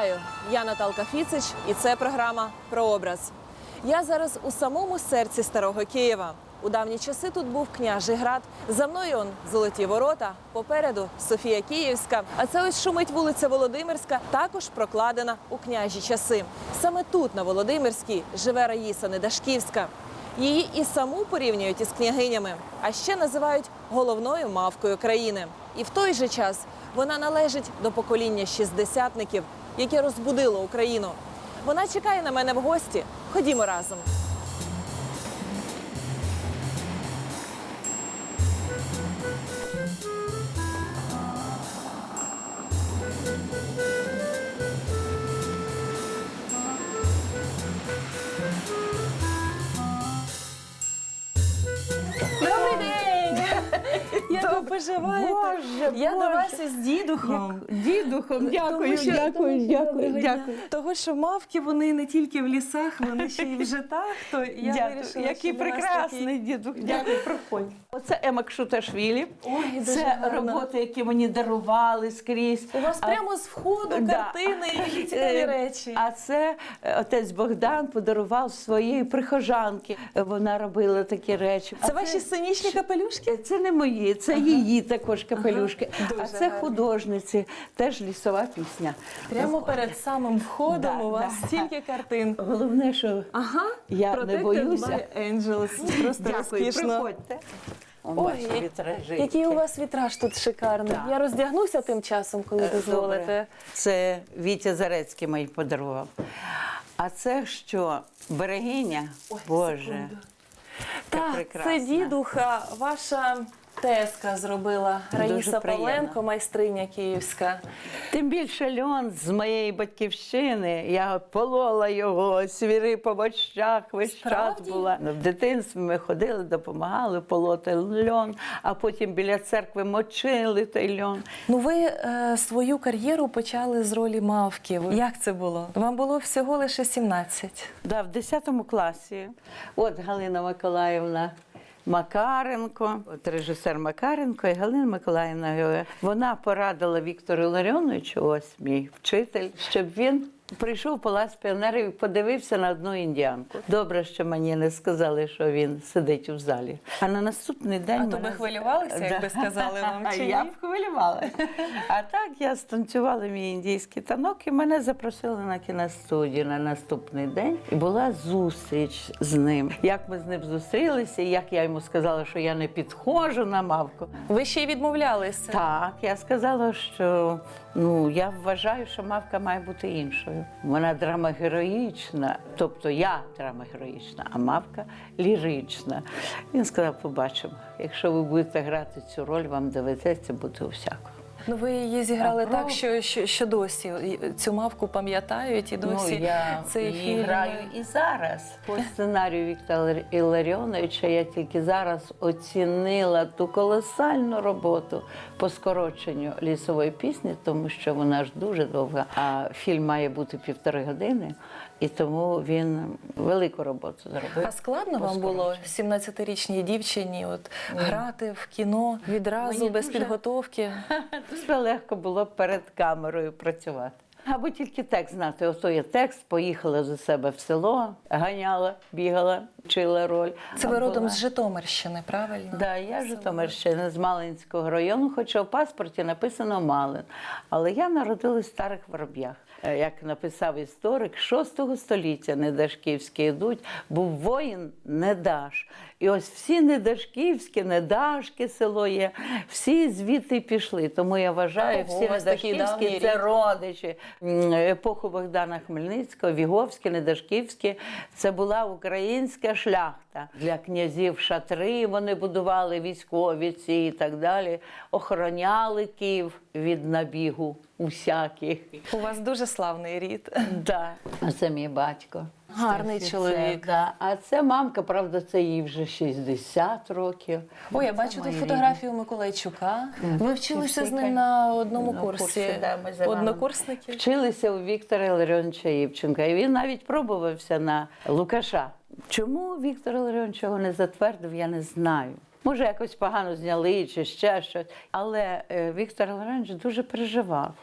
Вітаю! Я Наталка Фіцич, і це програма про образ. Я зараз у самому серці старого Києва. У давні часи тут був княжий град. За мною он золоті ворота. Попереду Софія Київська. А це ось шумить вулиця Володимирська, також прокладена у княжі часи. Саме тут, на Володимирській, живе Раїса Недашківська. Її і саму порівнюють із княгинями, а ще називають головною мавкою країни. І в той же час вона належить до покоління шістдесятників, яке розбудило Україну. Вона чекає на мене в гості. Ходімо разом. Як Боже, Я Боже, до вас із дідухом. Дідухом, дякую, що- дякую, тому дякую, дякую, дякую. Того, що мавки вони не тільки в лісах, вони ще й в житах, то я Дякую. вирішила, Який прекрасний дідух. Дякую, проходь. Оце Ема Кшуташвілі. Ой, дуже Це гарно. роботи, які мені дарували скрізь. У вас А- прямо з входу Да. картини і цікаві Е, речі. А це е, отець Богдан подарував своїй прихожанки. Е, Вона робила такі речі. Це А ваші сценічні капелюшки? Це не мої, це її також капелюшки. Дуже а це гарні. художниці, теж лісова пісня. Прямо перед самим входом Да, у вас да. стільки картин. Головне, що Ага, Я не боюся. Просто Дякую, розкішно. приходьте. Он Ой, вітражі. Який у вас вітраж тут шикарний. Так. Я роздягнуся тим часом, коли Е, дозволите. Це Вітя Зарецький мені подарував. А це що? Берегиня? Боже. секунду. Так, це дідуха, ваша тезка зробила Раїса. Павленко, майстриня київська. Тим більше льон з моєї батьківщини. Я полола його, свіри по бочах весь Справді? час була. В дитинстві ми ходили, допомагали полоти льон, а потім біля церкви мочили той льон. Ну, ви е, свою кар'єру почали з ролі мавки. Як це було? Вам було всього лише 17. Да, в 10 класі. От Галина Миколаївна Макаренко, от режисер Макаренко і Галина Миколаївна. Вона порадила Віктору Ларіоновичу, ось мій вчитель, щоб він. Прийшов палац піонерів і подивився на одну індіанку. Добре, що мені не сказали, що він сидить у залі. А на наступний день А то мене- би хвилювалися, якби сказали вам, чи я б хвилювала. А так я станцювала мій індійський танок і мене запросили на кіностудію на наступний день. І була зустріч з ним. Як ми з ним зустрілися, як я йому сказала, що я не підходжу на мавку. Ви ще й відмовлялися. Так, я сказала, що ну я вважаю, що мавка має бути іншою. Вона драмагероїчна, тобто я драмагероїчна, а мавка лірична. Він сказав: побачимо, якщо ви будете грати цю роль, вам доведеться бути усякою. Ну ви її зіграли А, так, про- що, що, що досі цю мавку пам'ятають і досі ну, я цей її фільм. граю і зараз. По сценарію Віктора Іларіоновича я тільки зараз оцінила ту колосальну роботу по скороченню лісової пісні, тому що вона ж дуже довга. А фільм має бути півтори години, і тому він велику роботу зробив. А складно вам було скороченню. 17-річній дівчині от грати в кіно відразу Мені без дуже- підготовки? Дуже легко було перед камерою працювати. Або тільки текст знати. Ото є текст, поїхала за себе в село, ганяла, бігала, вчила роль. Це ви родом з Житомирщини, правильно? Да, я Житомирщина з Малинського району, хоча в паспорті написано Малин. Але я народилась в старих вороб'ях. Е, Як написав історик, 6 століття Недашківські йдуть, був воїн Недаш. І ось всі Недашківські, Недашки село є, всі звідти пішли. Тому я вважаю, Ого, всі такий Недашківські це родичі. Епоху Богдана Хмельницького, Віговські, Недашківські. Це була українська шляхта. Для князів шатри вони будували військові ці і так далі. Охороняли Київ від набігу усяких. У вас дуже славний рід. Да. А це мій батько. Гарний Офіцер, чоловік. Да. А це мамка, правда, це їй вже 60 років. Ой, я Це бачу тут фотографію Миколайчука. Ви вчилися з ним на одному На курсі. курсі, да, ми. Однокурсники. Вчилися у Віктора Іларіоновича Євченка. І він навіть пробувався на Лукаша. Чому Віктор Іларіонович його не затвердив, я не знаю. Може, якось погано зняли чи ще щось. Але е, Віктор Іларіонович дуже переживав.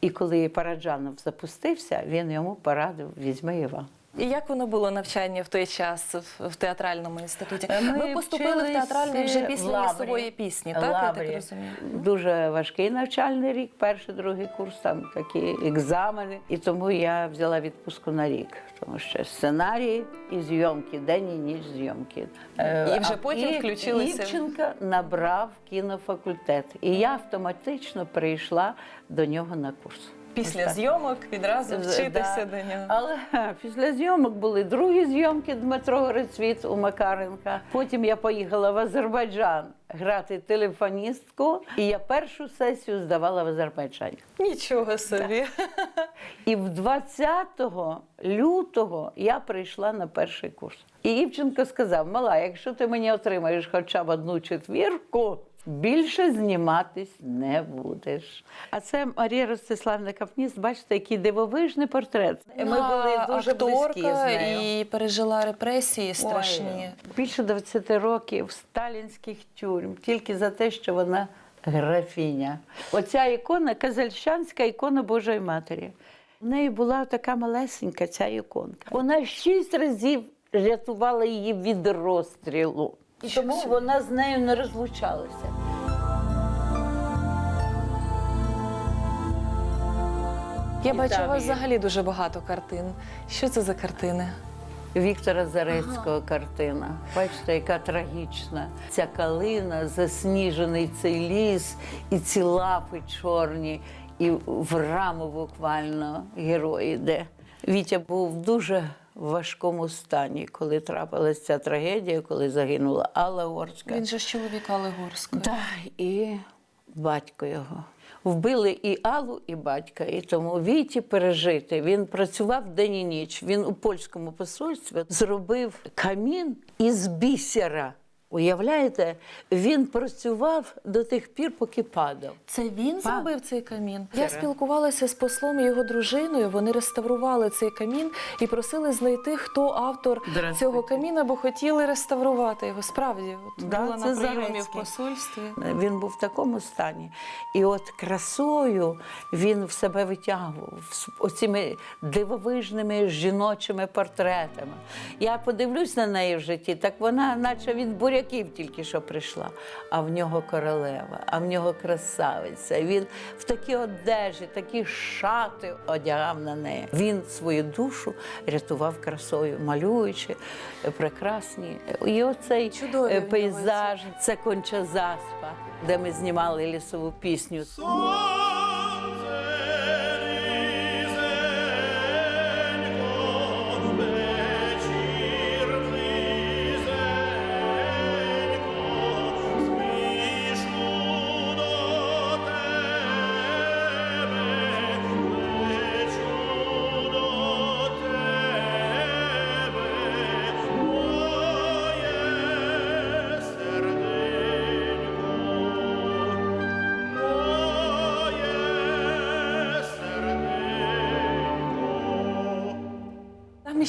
І коли Параджанов запустився, він йому порадив візьми Іван. І як воно було навчання в той час в, театральному інституті? Ми Ви поступили в театральний вже е, після лісової пісні, так? Я так розумію. Дуже важкий навчальний рік, перший, другий курс, там такі екзамени. І тому я взяла відпустку на рік, тому що сценарій і зйомки, день і ніч зйомки. Е, І вже а- потім і включилися. Івченко набрав кінофакультет. І я автоматично прийшла до нього на курс. Після так. зйомок відразу вчитися да. до нього. Але після зйомок були другі зйомки Дмитро Грицвіт у Макаренка. Потім я поїхала в Азербайджан грати телефоністку, і я першу сесію здавала в Азербайджані. Нічого собі. І в 20 лютого я прийшла на перший курс. І Івченко сказав: Мала, якщо ти мені отримаєш хоча б одну четвірку, більше зніматись не будеш. А це Марія Ростиславна Капніст, бачите, який дивовижний портрет. Ми були дуже близькі з нею. і пережила репресії страшні. Ой, більше 20 років сталінських тюрм, тільки за те, що вона графіня. Оця ікона казальщанська ікона Божої Матері. В неї була така малесенька ця іконка. Вона шість разів рятувала її від розстрілу. І тому вона з нею не розлучалася. Я бачу, у вас взагалі дуже багато картин. Що це за картини? Віктора Зарецького картина. Бачите, яка трагічна. Ця калина, засніжений цей ліс, і ці лапи чорні, і в раму буквально герой йде. Вітя був в важкому стані, коли трапилася ця трагедія, коли загинула Алла Горська. Він же з чоловіка Так, Да, і батько його. Вбили і Аллу, і батька. І тому Віті пережити. Він працював день і ніч. Він у польському посольстві зробив камін із бісера. Уявляєте, він працював до тих пір, поки падав. Це він Пан. зробив цей камін. Я спілкувалася з послом і його дружиною. Вони реставрували цей камін і просили знайти, хто автор цього каміна, бо хотіли реставрувати його. Справді, от Да, була це на прийомі в посольстві. Він був в такому стані. І от красою він в себе витягував з оціми дивовижними жіночими портретами. Я подивлюсь на неї в житті, так вона, наче від буряків тільки що прийшла. А в нього королева, а в нього красавиця. Він в такій одежі, такі шати одягав на неї. Він свою душу рятував красою, малюючи прекрасні. І оцей Чудові е, нього пейзаж. Це конча заспа, де ми знімали лісову пісню.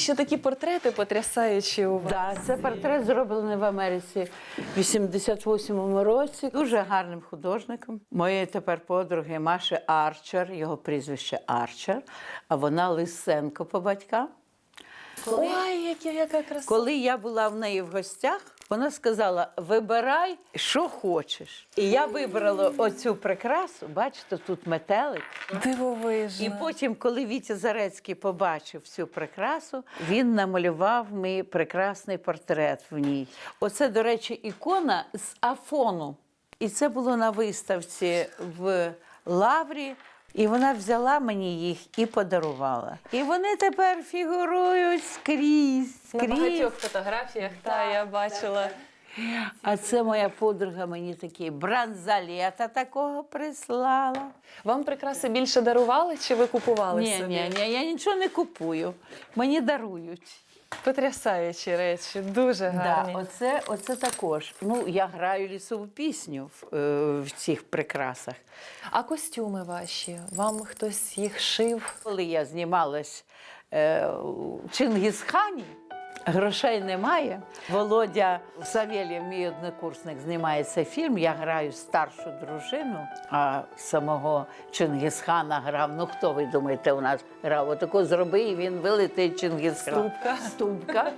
Ще такі портрети потрясаючі у вас. Да, це портрет зроблений в Америці в 88-му році. Дуже гарним художником. Моєї тепер подруги Маші Арчер, його прізвище Арчер, а вона Лисенко по батькам. Ой, яка, яка краса. Коли я була в неї в гостях, вона сказала: вибирай, що хочеш. І я вибрала оцю прикрасу. Бачите, тут метелик. Дивовижно. І потім, коли Вітя Зарецький побачив цю прикрасу, він намалював мій прекрасний портрет в ній. Оце, до речі, ікона з Афону. І це було на виставці в Лаврі. І вона взяла мені їх і подарувала. І вони тепер фігурують скрізь. На багатьох фотографіях, та я бачила. А це моя подруга мені такий бранзалета такого прислала. Вам прикраси більше дарували чи ви купували Ні, собі? ні, ні, я нічого не купую. Мені дарують. Потрясаючі речі, дуже гарні. Да, оце, оце також. Ну, я граю лісову пісню в, е, в цих прикрасах. А костюми ваші? Вам хтось їх шив? Коли я знімалась е, у Чингісхані, Грошей немає. Володя Савєлєв, мій однокурсник, знімає цей фільм. Я граю старшу дружину, а самого Чингісхана грав. Ну хто ви думаєте, у нас грав? Отако зроби, і він вилитий Чингісхан. Ступка. Ступка.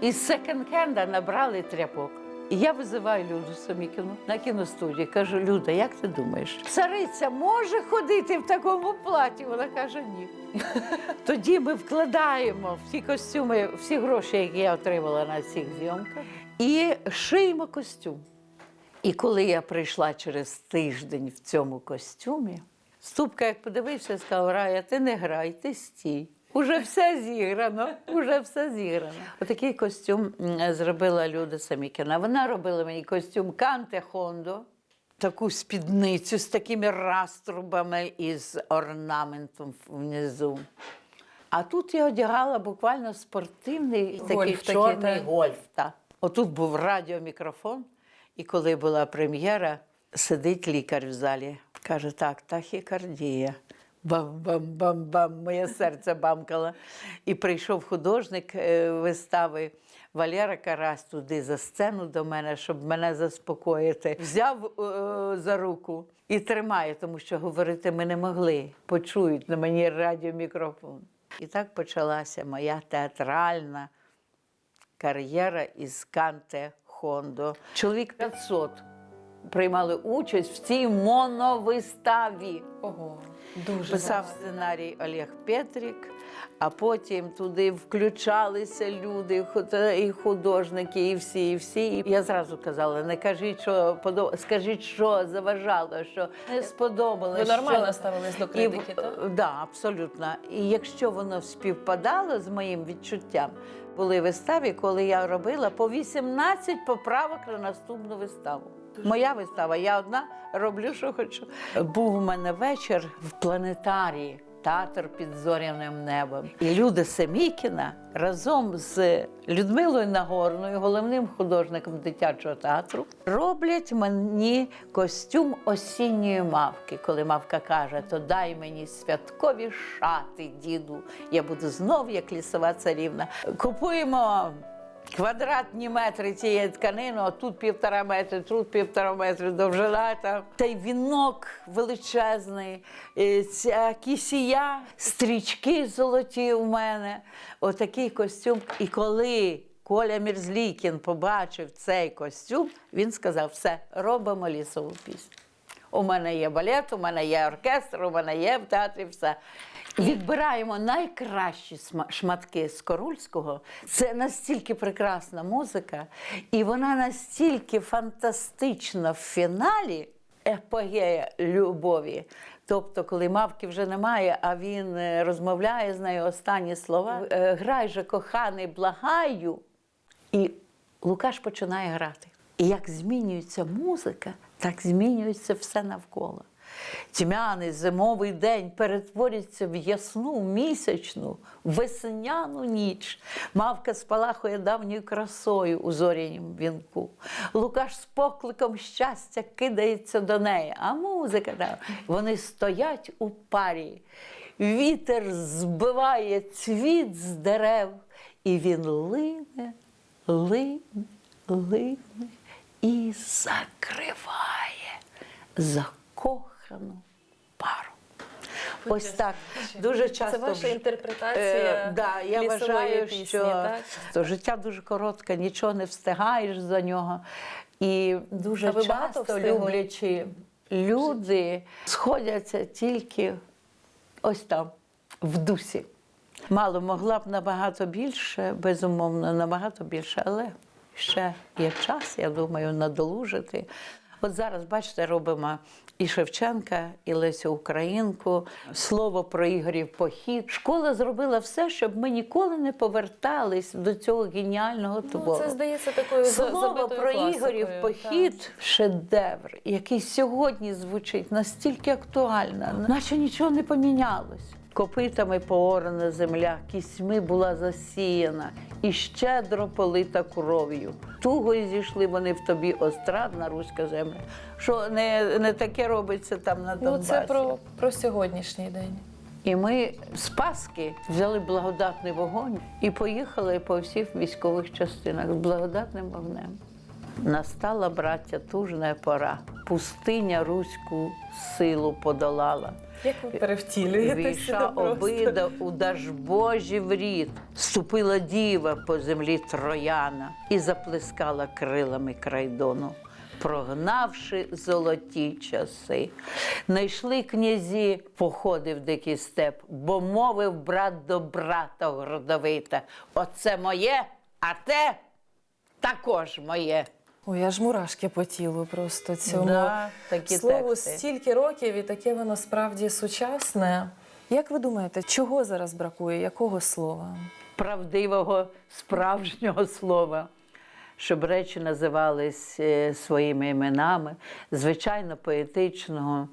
Із секонд-хенда набрали тряпок. І я визиваю Люду Самікіну на кіностудії. Кажу, Люда, як ти думаєш, цариця може ходити в такому платі? Вона каже, ні. Тоді ми вкладаємо всі костюми, всі гроші, які я отримала на цих зйомках, і шиємо костюм. І коли я прийшла через тиждень в цьому костюмі, Ступка, як подивився, сказав, Рая, ти не грай, ти стій. Уже все зіграно, уже все зіграно. Отакий костюм зробила Люда Самікіна. Вона робила мені костюм Канте Хондо, таку спідницю з такими раструбами і з орнаментом внизу. А тут я одягала буквально спортивний такий Гольф такий, чорний так? гольф. Та. Отут був радіомікрофон, і коли була прем'єра, сидить лікар в залі. Каже, так, тахікардія. Бам-бам-бам-бам, моє серце бамкало. І прийшов художник е, вистави Валера Карась туди за сцену до мене, щоб мене заспокоїти. Взяв е, за руку і тримає, тому що говорити ми не могли. Почують на мені радіомікрофон. І так почалася моя театральна кар'єра із Канте Хондо. Чоловік 500 приймали участь в цій моновиставі. Ого, дуже Писав сценарій Олег Петрік, а потім туди включалися люди, і художники, і всі, і всі. І я зразу казала: не кажіть, що подо... скажіть, що заважало, що не сподобалось. Ви нормально що... ставились до І, критики, так? так, да, абсолютно. І якщо воно співпадало з моїм відчуттям, були вистави, коли я робила по 18 поправок на наступну виставу. Моя вистава, я одна роблю, що хочу. Був у мене вечір в планетарії. Театр під зоряним небом. І Люда Семікіна разом з Людмилою Нагорною, головним художником дитячого театру, роблять мені костюм осінньої мавки. Коли мавка каже, то дай мені святкові шати, діду. Я буду знов як лісова царівна. Купуємо квадратні метри цієї тканини, а тут півтора метри, тут півтора метри довжина. Там. Та й вінок величезний, е, ця кісія, стрічки золоті у мене. Отакий костюм. І коли Коля Мірзлікін побачив цей костюм, він сказав: все, робимо лісову пісню. У мене є балет, у мене є оркестр, у мене є в театрі все. Відбираємо найкращі шматки з Корульського. Це настільки прекрасна музика, і вона настільки фантастична в фіналі епогея любові. Тобто, коли мавки вже немає, а він е, розмовляє з нею останні слова. Е, Грай же, коханий, благаю. І Лукаш починає грати. І як змінюється музика, так змінюється все навколо. Тьмяний зимовий день перетворюється в ясну місячну, весняну ніч. Мавка спалахує давньою красою у зорянім вінку. Лукаш з покликом щастя кидається до неї, а музика там. Вони стоять у парі. Вітер збиває цвіт з дерев, і він лине, лине, лине і закриває закохану пару. Ось так. Дуже часто. Це ваша інтерпретація Е, да, я вважаю, пісні, що так? то життя дуже коротке, нічого не встигаєш за нього. І дуже А часто люблячі люди сходяться тільки ось там, в дусі. Мало могла б набагато більше, безумовно, набагато більше, але ще є час, я думаю, надолужити. От зараз, бачите, робимо і Шевченка, і Лесю Українку, слово про Ігорів похід. Школа зробила все, щоб ми ніколи не повертались до цього геніального Ну, це здається такою Слово про Ігорів так. похід шедевр, який сьогодні звучить настільки актуально, наче нічого не помінялось. Копитами поорана земля, кісьми була засіяна і щедро полита кров'ю. Тугою зійшли вони в тобі острадна руська земля. Що не, не таке робиться там на Ну, це про, про сьогоднішній день. І ми з Пасхи взяли благодатний вогонь і поїхали по всіх військових частинах з благодатним вогнем. Настала, браття, тужна пора. Пустиня руську силу подолала. Як ви перевтілюєтеся? Обида у Дажбожі в рід, ступила діва по землі трояна і заплескала крилами крайдону, прогнавши золоті часи. Найшли князі походи в дикий степ, бо мовив брат до брата гордовита. Оце моє, а те також моє. Ой, аж мурашки по тілу просто цьому Да, такі слову тексти. стільки років і таке воно справді сучасне. Як ви думаєте, чого зараз бракує? Якого слова? правдивого справжнього слова, щоб речі називались е, своїми іменами, звичайно, поетичного.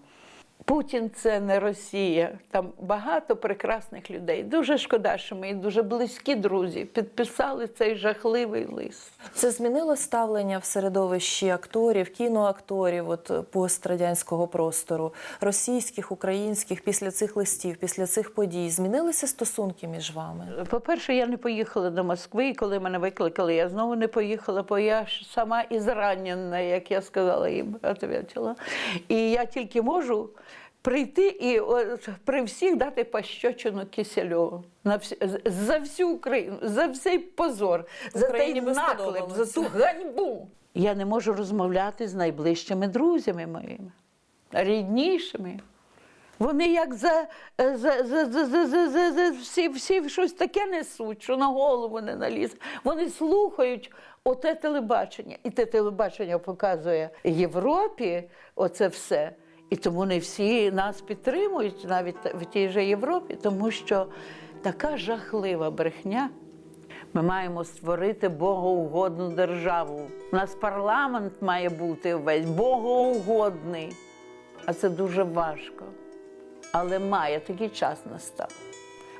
Путін це не Росія. Там багато прекрасних людей. Дуже шкода, що мої дуже близькі друзі підписали цей жахливий лист. Це змінило ставлення в середовищі акторів, кіноакторів от пострадянського простору, російських, українських після цих листів, після цих подій. Змінилися стосунки між вами? По-перше, я не поїхала до Москви, і коли мене викликали, я знову не поїхала, бо я сама із ранена, як я сказала їм, ответила. І я тільки можу прийти і от, при всіх дати пощочину Кисельову. На всі, за всю Україну, за цей позор, за той наклеп, за ту ганьбу. Я не можу розмовляти з найближчими друзями моїми, ріднішими. Вони як за, за, за, за, за, за, за, за всі, всі щось таке несуть, що на голову не наліз. Вони слухають оте телебачення. І те телебачення показує Європі оце все. І тому не всі нас підтримують навіть в тій же Європі, тому що така жахлива брехня. Ми маємо створити богоугодну державу. У нас парламент має бути весь богоугодний. А це дуже важко. Але має такий час настав.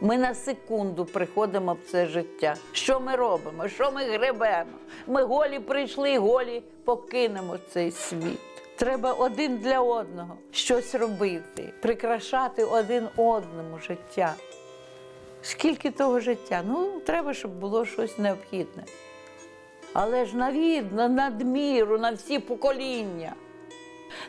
Ми на секунду приходимо в це життя. Що ми робимо? Що ми гребемо? Ми голі прийшли, голі покинемо цей світ. Треба один для одного щось робити, прикрашати один одному життя. Скільки того життя? Ну, треба, щоб було щось необхідне. Але ж навідно, надміру, на всі покоління.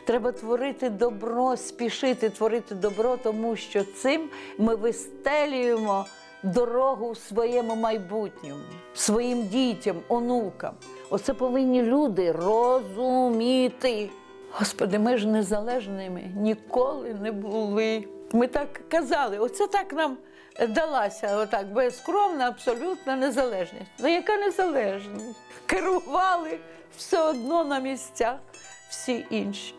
Треба творити добро, спішити творити добро, тому що цим ми вистелюємо дорогу в своєму майбутньому, своїм дітям, онукам. Оце повинні люди розуміти. Господи, ми ж незалежними ніколи не були. Ми так казали, оце так нам далася, отак безкровна, абсолютна незалежність. Ну яка незалежність? Керували все одно на місцях всі інші.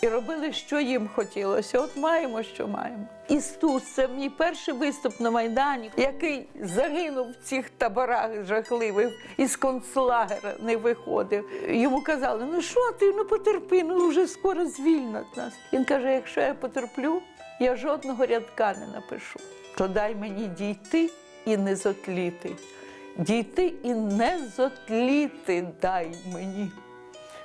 І робили, що їм хотілося. От маємо, що маємо. І Стус, це мій перший виступ на Майдані, який загинув в цих таборах жахливих, із концлагера не виходив. Йому казали: ну що ти, ну потерпи, ну вже скоро звільнять нас. Він каже: якщо я потерплю, я жодного рядка не напишу. То дай мені дійти і не зотліти. Дійти і не зотліти дай мені.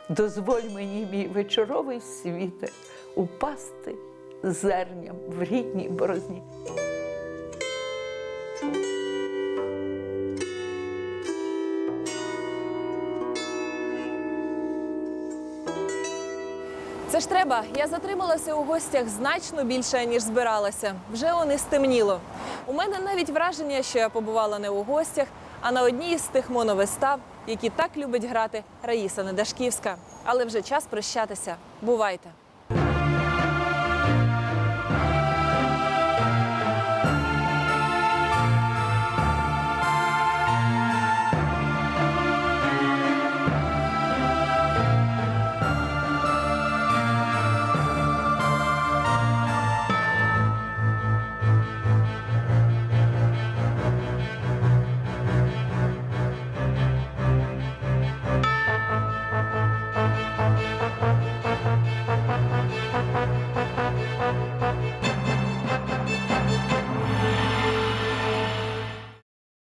Дозволь мені, мій вечоровий світе, упасти зерням в рідній борозні. Це ж треба. Я затрималася у гостях значно більше, ніж збиралася. Вже вони стемніло. У мене навіть враження, що я побувала не у гостях, а на одній із тих моновистав, які так любить грати Раїса Недашківська. Але вже час прощатися. Бувайте!